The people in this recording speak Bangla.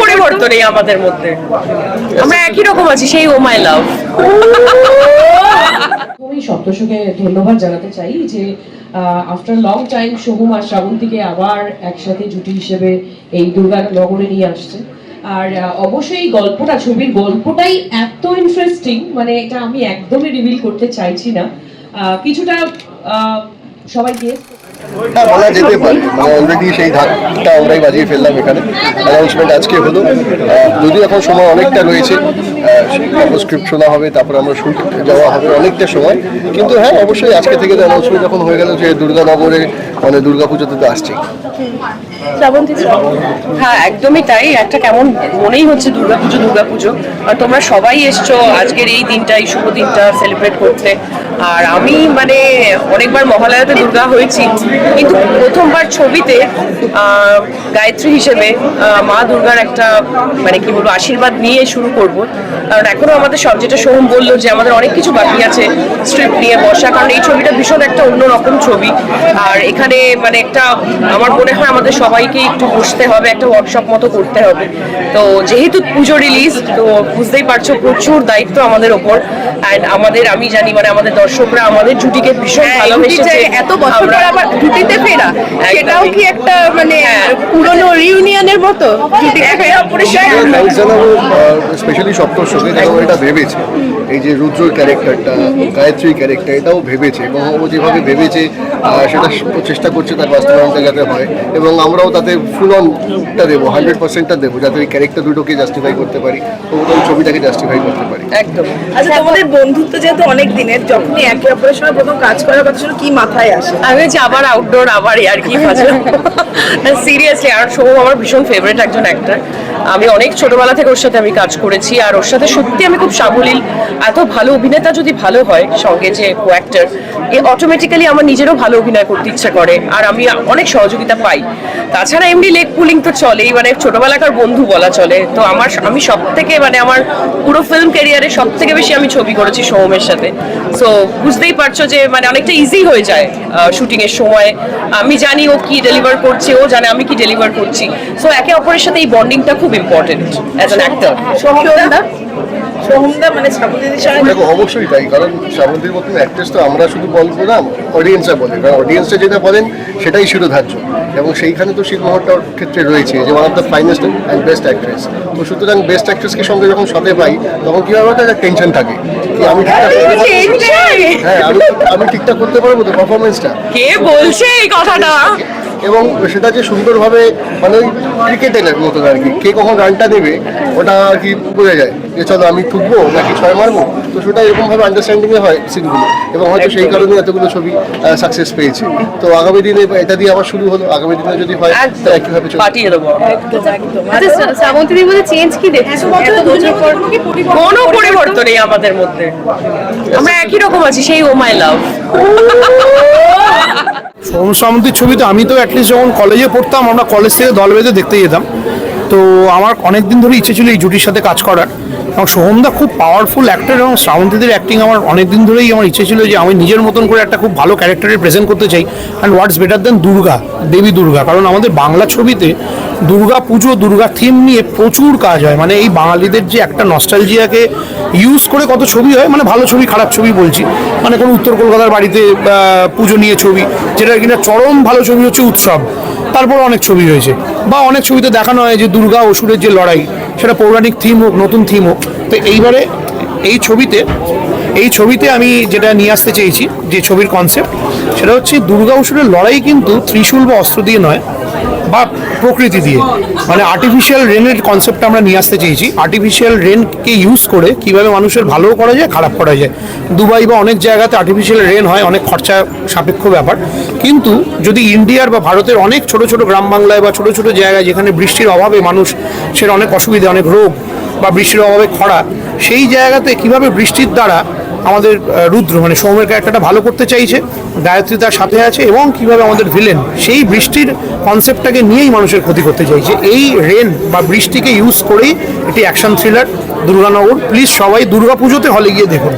পরিবর্তন নেই আমাদের মধ্যে। আমরা একই রকম আছি, সেই ও মাই লাভ। আমি সপ্তশকে ধন্যবাদ জানাতে চাই যে আফটার লং টাইম আর আবার একসাথে জুটি হিসেবে এই দুর্গা নগরে নিয়ে আসছে। আর অবশ্যই গল্পটা, ছবির গল্পটাই এত ইন্টারেস্টিং মানে এটা আমি একদমই রিভিল করতে চাইছি না। কিছুটা সবাই গেস হ্যাঁ বলা যেতে পারে। মানে অলরেডি সেই ধাক্কাটা আমরাই বাজিয়ে ফেললাম এখানে। অ্যানাউন্সমেন্ট আজকে হলো। যদিও এখন সময় অনেকটা রয়েছে তারপর স্ক্রিপ্ট শোনা হবে, তারপর আমরা শুট যাওয়া হবে অনেকটা সময়। কিন্তু হ্যাঁ অবশ্যই আজকে থেকে অ্যানাউন্সমেন্ট যখন হয়ে গেল যে দুর্গানগরে তো আসছেই হ্যাঁ একদমই তাই। একটা কেমন মনেই হচ্ছে আর তোমরা সবাই এসছো আজকের এই দিনটা, এই শুভ দিনটা সেলিব্রেট করতে। আর আমি মানে অনেকবার মহালয়াতে দুর্গা হয়েছি, কিন্তু প্রথমবার ছবিতে গায়ত্রী হিসেবে মা দুর্গার একটা মানে কি বলব, আশীর্বাদ নিয়ে শুরু করব। কারণ এখনও আমাদের সব যেটা সোহম বলল যে আমাদের অনেক কিছু বাকি আছে স্ট্রিপ নিয়ে বসা। কারণ এই ছবিটা ভীষণ একটা অন্যরকম ছবি। আর এখানে মানে একটা, আমার মনে হয় আমাদের সবাইকে একটু বসতে হবে, একটা ওয়ার্কশপ মতো করতে হবে। তো যেহেতু পুজো রিলিজ তো বুঝতেই পারছ প্রচুর দায়িত্ব আমাদের ওপর। অ্যান্ড আমাদের আমি জানি মানে আমাদের দর্শকরা আমাদের জুটিকে ভীষণ ভালোবেসেছে। হ্যাঁ, এত বছর পর আবার জুটিতে ফেরা সেটাও কি একটা মানে হ্যাঁ। পুরনো রিউনিয়নের মতো জুটিতে ফেরা? থ্যাংকস স্পেশালি সপ্তর্ষকে যেন এটা ভেবেছে। এই যে রুদ্রর ক্যারেক্টারটা গায়ত্রী ক্যারেক্টার এটাও ভেবেছে এবং ও যেভাবে ভেবেছে সেটা চেষ্টা করছে তার বাস্তবায়নটা যাতে হয় এবং আমরাও তাতে ফুল অনটা দেবো হান্ড্রেড পার্সেন্টটা দেবো যাতে ওই ক্যারেক্টার দুটোকে জাস্টিফাই করতে পারি ওই ছবিটাকে জাস্টিফাই করতে পারি। একদম। আচ্ছা তোমাদের বন্ধুত্ব যেহেতু অনেক দিনের, যখনই একে অপরের সঙ্গে প্রথম কাজ করার কথা শুনে কি মাথায় আসে? আমি হচ্ছে আবার আউটডোর আবার আর কি সিরিয়াসলি আর আমার ভীষণ ফেভারিট একজন অ্যাক্টর আমি অনেক ছোটবেলা থেকে ওর সাথে আমি কাজ করেছি, আর ওর সাথে সত্যি আমি খুব সাবলীল, এত ভালো অভিনেতা যদি ভালো হয়, সঙ্গে যে কো অ্যাক্টর এ অটোমেটিক্যালি আমার নিজেরও ভালো অভিনয় করতে ইচ্ছা করে, আর আমি অনেক সহযোগিতা পাই। তাছাড়া এমনি লেগ পুলিং তো চলেই মানে ছোটবেলাকার বন্ধু বলা চলে। তো আমার, আমি সব থেকে মানে আমার পুরো ফিল্ম ক্যারিয়ারে সব থেকে বেশি আমি ছবি করেছি সৌমের সাথে। সো বুঝতেই পারছ যে মানে অনেকটা ইজি হয়ে যায় শুটিং এর সময়। আমি জানি ও কি ডেলিভার করছে ও জানে আমি কি ডেলিভার করছি। সো একে অপরের সাথে এই বন্ডিংটা খুব ইম্পর্টেন্ট অ্যাজ অ্যান অ্যাক্টর সোহমদা মানে শ্রাবন্তীদের সঙ্গে দেখো অবশ্যই তাই কারণ শ্রাবন্তীর মতন অ্যাক্ট্রেস তো আমরা শুধু বলব না অডিয়েন্সরা বলে। কারণ অডিয়েন্সরা যেটা বলেন সেটাই শিরোধার্য। এবং সেইখানে তো শিরমোহরটার ক্ষেত্রে রয়েছে যে one of the finest and best actress তো সুতরাং বেস্ট অ্যাক্ট্রেসকে সঙ্গে যখন সাথে পাই তখন কি হবে একটা টেনশন থাকে? কি আমি ঠিকঠাক হ্যাঁ আমি আমি ঠিকঠাক করতে পারব তো পারফরমেন্সটা কে বলছে এই কথাটা? এবং সেটা যে সুন্দরভাবে মানে ক্রিকেটের মতন আর কি। কে কখন রানটা দেবে ওটা আর কি বোঝা যায়। যে চলো আমি ঠুকবো নাকি ছয় মারবো? তো সেটা এরকমভাবে আন্ডারস্ট্যান্ডিংয়ে হয় সিনগুলো। এবং হয়তো সেই কারণে এতগুলো ছবি সাকসেস পেয়েছে। তো আগামী দিনে এটা দিয়ে আবার শুরু হলো। আগামী দিনে যদি হয় তো একইভাবে পাঠিয়ে দেবো আচ্ছা শ্রাবন্তীদের মধ্যে চেঞ্জ কি দেখছ? কোনো পরিবর্তন নেই আমাদের মধ্যে। আমরা একই রকম আছি সেই ও মাই লাভ। সোম সামন্তীর ছবিতে আমি তো অ্যাটলিস্ট যখন কলেজে পড়তাম, আমরা কলেজ থেকে দল বেঁধে দেখতে যেতাম। তো আমার অনেক দিন ধরে ইচ্ছে ছিল এই জুটির সাথে কাজ করার। এবং সোহমদা খুব পাওয়ারফুল অ্যাক্টর এবং শ্রাবন্তীদের অ্যাক্টিং আমার অনেক দিন ধরেই আমার ইচ্ছে ছিল যে আমি নিজের মতন করে একটা খুব ভালো ক্যারেক্টারের প্রেজেন্ট করতে চাই। And what's better then Durga, Devi Durga? কারণ আমাদের বাংলা ছবিতে দুর্গা পুজো, দুর্গা থিম নিয়ে প্রচুর কাজ হয়। মানে এই বাঙালিদের যে একটা নস্টালজিয়াকে ইউজ করে কত ছবি হয় মানে ভালো ছবি, খারাপ ছবি বলছি। মানে কোনো উত্তর কলকাতার বাড়িতে পুজো নিয়ে ছবি, যেটা কিনা চরম ভালো ছবি হচ্ছে উৎসব। তারপর অনেক ছবি হয়েছে। বা অনেক ছবিতে দেখানো হয় যে দুর্গা অসুরের যে লড়াই, সেটা পৌরাণিক থিম হোক, নতুন থিম হোক। তো এইবারে এই ছবিতে এই ছবিতে আমি যেটা নিয়ে আসতে চেয়েছি, যে ছবির কনসেপ্ট সেটা হচ্ছে দুর্গা অসুরের লড়াই কিন্তু ত্রিশূল বা অস্ত্র দিয়ে নয়। বা প্রকৃতি দিয়ে। মানে আর্টিফিশিয়াল রেনের কনসেপ্ট আমরা নিয়ে আসতে চেয়েছি। আর্টিফিশিয়াল রেনকে ইউজ করে কীভাবে মানুষের ভালোও করা যায়, খারাপ করা যায়। দুবাই বা অনেক জায়গাতে আর্টিফিশিয়াল রেন হয়, অনেক খরচা সাপেক্ষ ব্যাপার। কিন্তু যদি ইন্ডিয়ার বা ভারতের অনেক ছোট ছোট গ্রাম বাংলায় বা ছোট ছোট জায়গায় যেখানে বৃষ্টির অভাবে মানুষ, সেটা অনেক অসুবিধা, অনেক রোগ বা বৃষ্টির অভাবে খরা, সেই জায়গাতে কীভাবে বৃষ্টির দ্বারা আমাদের রুদ্র মানে সৌমের ক্যারেক্টারটা ভালো করতে চাইছে, গায়ত্রী তার সাথে আছে এবং কীভাবে আমাদের ভিলেন সেই বৃষ্টির কনসেপ্টটাকে নিয়েই মানুষের ক্ষতি করতে চাইছে। এই রেন বা বৃষ্টিকে ইউজ করেই এটি অ্যাকশন থ্রিলার দুর্গানগর। প্লিজ সবাই দুর্গা পুজোতে হলে গিয়ে দেখুন।